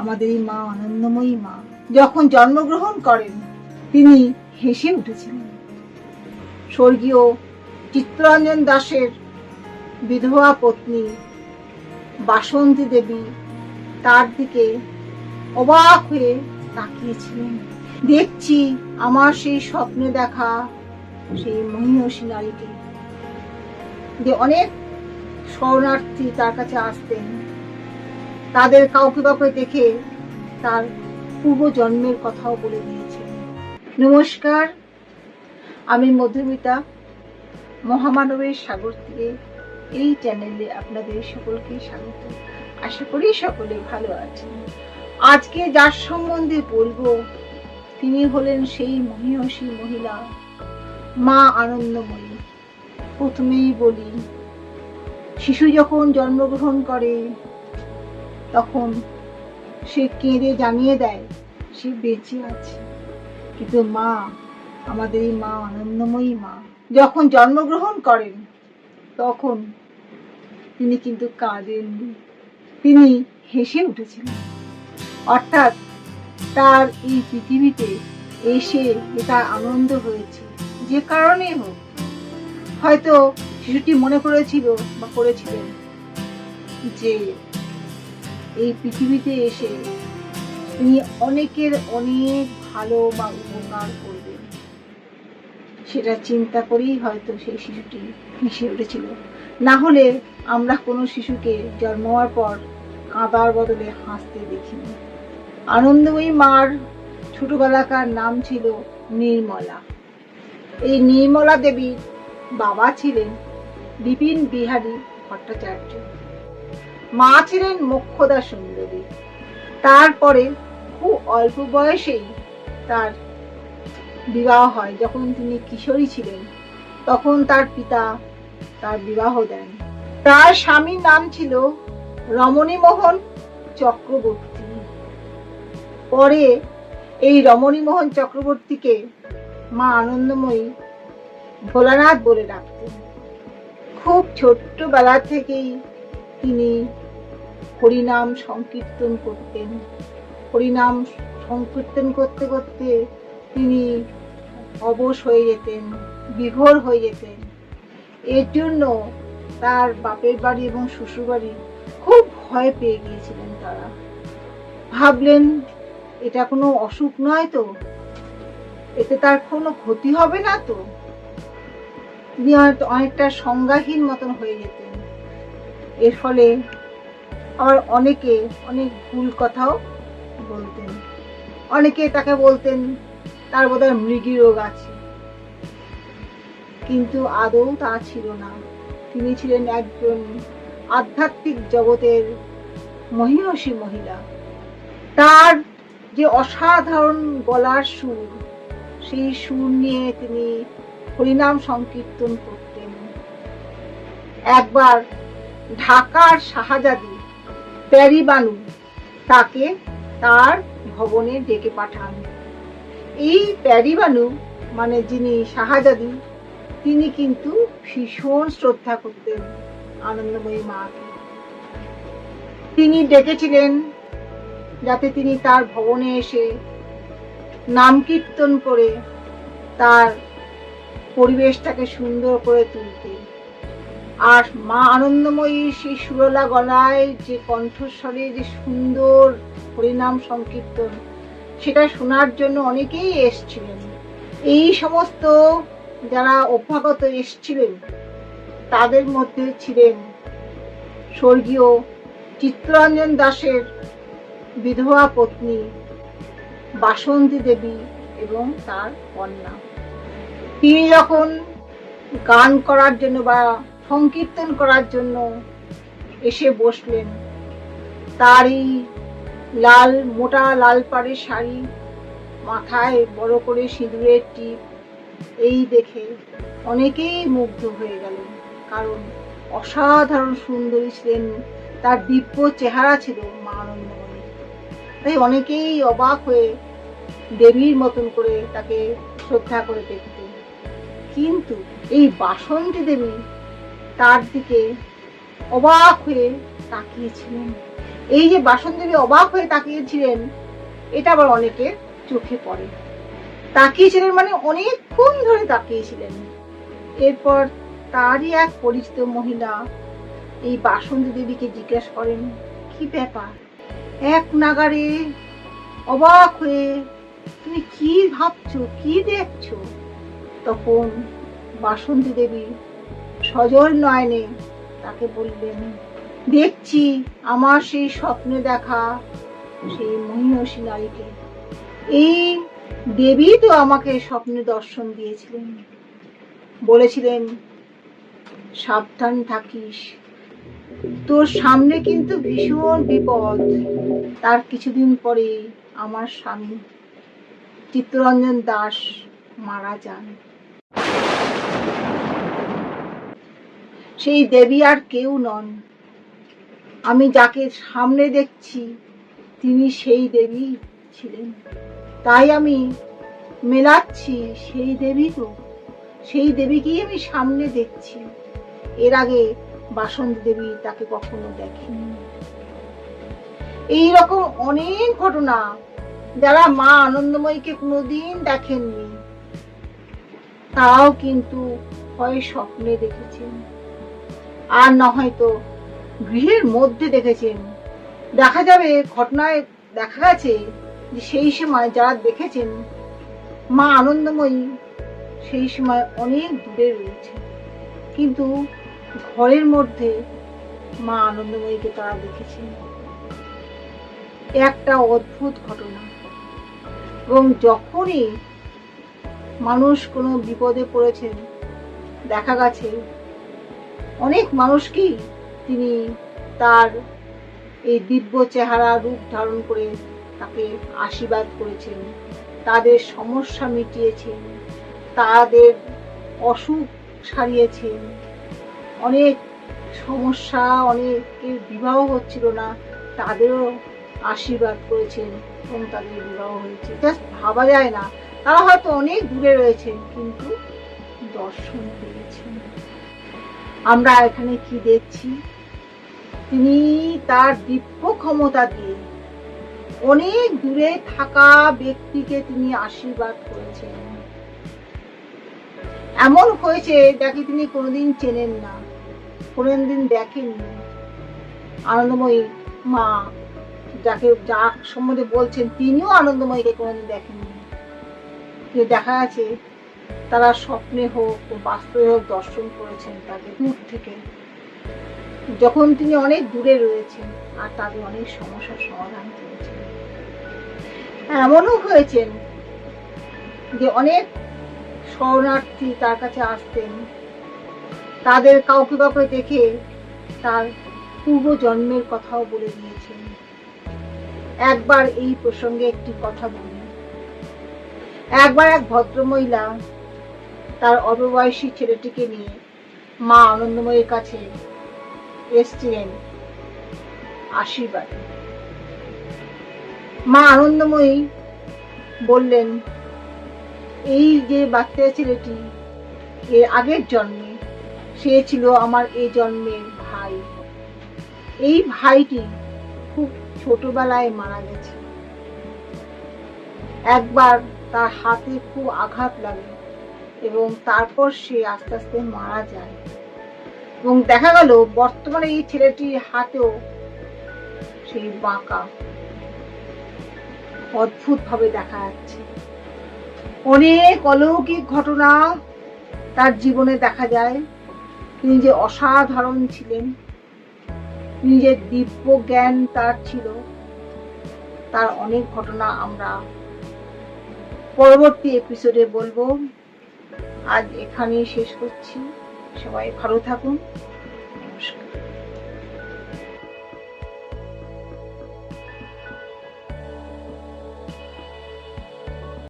আমাদের এই মা আনন্দময়ী মা যখন জন্মগ্রহণ করেন, তিনি হেসে উঠেছিলেন। স্বর্গীয় চিত্তরঞ্জন দাসের বিধবা পত্নী বাসন্তী দেবী তার দিকে অবাক হয়ে তাকিয়েছিলেন। দেখছি আমার সেই স্বপ্নে দেখা সেই মহিষী নারীকে যে অনেক শরণার্থী তার কাছে আসতেন। তাদের কাউকে কাউকে দেখে তার পূর্ব জন্মের কথাও বলে দিয়েছেন নমস্কার, আমি মধুমিতা। মহামানবের সাগর থেকে এই চ্যানেলে আপনাদের সকলকে স্বাগত। আশা করি সকলে ভালো আছেন। আজকে যার সম্বন্ধে বলব, তিনি হলেন সেই মহিষী মহিলা, মা আনন্দময়ী। প্রথমেই বলি, শিশু যখন জন্মগ্রহণ করে তখন সে কেঁদে জানিয়ে দেয়, সে বেঁচে আছে। কিন্তু মা, আমাদের এই মা আনন্দময়ী মা, যখন জন্মগ্রহণ করেন, তখন তিনি কিন্তু কাঁদেননি। তিনি হেসে উঠেছিলেন। অর্থাৎ তার এই পৃথিবীতে এসে তার আনন্দ হয়েছে, যে কারণে হোক। হয়তো শিশুটি মনে করেছিল বা করেছিলেন যে এই পৃথিবীতে এসে তিনি অনেকের অনেক ভালো বা উপকার করবেন। সেটা চিন্তা করেই হয়তো সেই শিশুটি হেসে উঠেছিল। না হলে আমরা কোনো শিশুকে জন্ম হওয়ার পর কাঁদার বদলে হাসতে দেখিনি। আনন্দময়ী মার ছোটবেলাকার নাম ছিল নির্মলা। এই নির্মলা দেবীর বাবা ছিলেন বিপিন বিহারী ভট্টাচার্য। মা ছিলেন মোক্ষদা সুন্দরী। তারপরে খুব অল্প বয়সেই তার বিবাহ হয়। যখন তিনি কিশোরী ছিলেন, তখন তার পিতা তার বিবাহ দেন। তার স্বামীর নাম ছিল রমণীমোহন চক্রবর্তী। পরে এই রমণীমোহন চক্রবর্তীকে মা আনন্দময়ী ভোলানাথ বলে ডাকতেন। খুব ছোট্টবেলা থেকেই তিনি হরিনাম সংকীর্তন করতেন। হরিনাম সংকীর্তন করতে করতে তিনি অবশ হয়ে যেতেন, বিভোর হয়ে যেতেন। এর জন্য তার বাপের বাড়ি এবং শ্বশুর বাড়ি খুব ভয় পেয়ে গিয়েছিলেন তারা। ভাবলেন, এটা কোনো অসুখ নয় তো? এতে তার কোনো ক্ষতি হবে না তো? তিনি অনেকটা সংজ্ঞাহীন মতন হয়ে যেতেন। এর ফলে আবার অনেকে অনেক ভুল কথাও বলতেন। অনেকে তাকে বলতেন, তার বোধহয় মৃগী রোগ আছে। কিন্তু আদৌ তা ছিল না। তিনি ছিলেন একজন আধ্যাত্মিক জগতের মহিষী মহিলা। তার যে অসাধারণ গলার সুর, সেই সুর নিয়ে তিনি হরিনাম সংকীর্তন করতেন। একবার ঢাকার শাহজাদি প্যারিবানু তাকে তার ভবনে ডেকে পাঠান। এই প্যারিবানু মানে যিনি শাহজাদি, তিনি কিন্তু ভীষণ শ্রদ্ধা করতেন আনন্দময়ী মাকে। তিনি ডেকেছিলেন যাতে তিনি তার ভবনে এসে নাম কীর্তন করে তার পরিবেশটাকে সুন্দর করে তুলতে আর মা আনন্দময়ী সেই সুরলা গলায় যে কণ্ঠস্বরে যে সুন্দর হরিনাম সংকীর্তন, সেটা শোনার জন্য অনেকেই এসছিলেন। এই সমস্ত যারা অভ্যাগত এসছিলেন, তাদের মধ্যে ছিলেন স্বর্গীয় চিত্তরঞ্জন দাসের বিধবা পত্নী বাসন্তী দেবী এবং তার কন্যা। তিনি যখন গান করার জন্য বা সংকীর্তন করার জন্য এসে বসলেন। তারই লাল, মোটা লাল পাড়ের শাড়ি মাথায় বড় করে সিঁদুরের টিপ, এই দেখে অনেকেই মুগ্ধ হয়ে গেলেন। কারণ অসাধারণ সুন্দরী ছিলেন, তার দিব্য চেহারা ছিল মা আনন্দময়ী তাই অনেকেই অবাক হয়ে দেবীর মতন করে তাকে শ্রদ্ধা করে দেখতেন। কিন্তু এই বাসন্তী দেবী তার দিকে অবাক হয়ে তাকিয়েছিলেন। এই যে বাসন্দেবী অবাক হয়ে তাকিয়েছিলেন, এটা আবার অনেকের চোখে পড়ে। তাকিয়েছিলেন মানে অনেকক্ষণ ধরে তাকিয়েছিলেন। এরপর তারই এক পরিচিত মহিলা এই বাসন্তী দেবীকে জিজ্ঞেস করেন, কি ব্যাপার? এক নাগারে অবাক হয়ে, তুমি কি ভাবছ? কি দেখছ? তখন বাসন্তী দেবী সজল নয়নে তাকে বললেন দেখছি আমার সেই স্বপ্নে দেখা সেই মহিষী নারীকে এই দেবী তো আমাকে স্বপ্নে দর্শন দিয়েছিলেন। বলেছিলেন, সাবধান থাকিস। তোর সামনে কিন্তু ভীষণ বিপদ। তার কিছুদিন পরে আমার স্বামী চিত্তরঞ্জন দাস মারা যান। সেই দেবী আর কেউ নন। আমি যাকে সামনে দেখছি, তিনি সেই দেবী ছিলেন। তাই আমি মেলাচ্ছি সেই দেবী তো। সেই দেবীকেই আমি সামনে দেখছি। এর আগে বাসন্তী দেবী তাকে কখনো দেখেনি। এইরকম অনেক ঘটনা যারা মা আনন্দময়ীকে কোনোদিন দেখেননি, তারাও কিন্তু হয় স্বপ্নে দেখেছেন। আর না হয়তো গৃহের মধ্যে দেখেছেন। দেখা যাবে ঘটনায় দেখা গেছে যে সেই সময় যারা দেখেছেন, মা আনন্দময়ী সেই সময় অনেক দূরে রয়েছে। কিন্তু ঘরের মধ্যে মা আনন্দময়ীকে তারা দেখেছেন। একটা অদ্ভুত ঘটনা। এবং যখনই মানুষ কোনো বিপদে পড়েছেন, দেখা গেছে অনেক মানুষকেই তিনি তার এই দিব্য চেহারা রূপ ধারণ করে তাকে আশীর্বাদ করেছেন, তাদের সমস্যা মিটিয়েছেন, তাদের অসুখ সারিয়েছেন। অনেক সমস্যা, অনেকের বিবাহ হচ্ছিল না, তাদেরও আশীর্বাদ করেছেন এবং তাদের বিবাহ হয়েছে। জাস্ট ভাবা যায় না, তারা হয়তো অনেক দূরে রয়েছেন, কিন্তু দর্শন পেয়েছেন। আমরা এখানে কি দেখছি? তিনি তার দিব্য ক্ষমতা দিয়ে অনেক দূরে থাকা ব্যক্তিকে তিনি আশীর্বাদ করেছেন। এমন হয়েছে যাকে তিনি কোনোদিন চেনেন না, কোনোদিন দেখেননি। আনন্দময়ী মা, যাকে যার সম্বন্ধে বলছেন, তিনিও আনন্দময়ীকে কোনোদিন দেখেননি। দেখা গেছে তারা স্বপ্নে হোক বাস্তবে হোক দর্শন করেছেন তাকে দূর থেকে। যখন তিনি অনেক দূরে রয়েছেন, আর তাদের অনেক সমস্যার সমাধান করেছেন। এমনও হয়েছেন যে অনেক শরণার্থী তার কাছে আসতেন। তাদের কাউকে কাউকে দেখে তার পূর্ব জন্মের কথাও বলে দিয়েছেন। একবার এই প্রসঙ্গে একটি কথা বলি একবার এক ভদ্রমহিলা তার অল্পবয়সী ছেলেটিকে নিয়ে মা আনন্দময়ের কাছে এসছিলেন আশীর্বাদ। মা আনন্দময়ী বললেন, এই যে বাচ্চা ছেলেটি, এর আগের জন্মে সে ছিল আমার এই জন্মের ভাই। এই ভাইটি খুব ছোটবেলায় মারা গেছে। একবার তার হাতে খুব আঘাত লাগে। এবং তারপর সে আস্তে আস্তে মারা যায়। এবং দেখা গেল, বর্তমানে এই ছেলেটির হাতেও সেই বাঁকা অদ্ভুত ভাবে দেখা যাচ্ছে। অনেক অলৌকিক ঘটনা তার জীবনে দেখা যায়। তিনি যে অসাধারণ ছিলেন যে দিব্য জ্ঞান তার ছিল, তার অনেক ঘটনা আমরা পরবর্তী এপিসোডে বলব। আজ এখানেই শেষ করছি। সবাই ভালো থাকুন।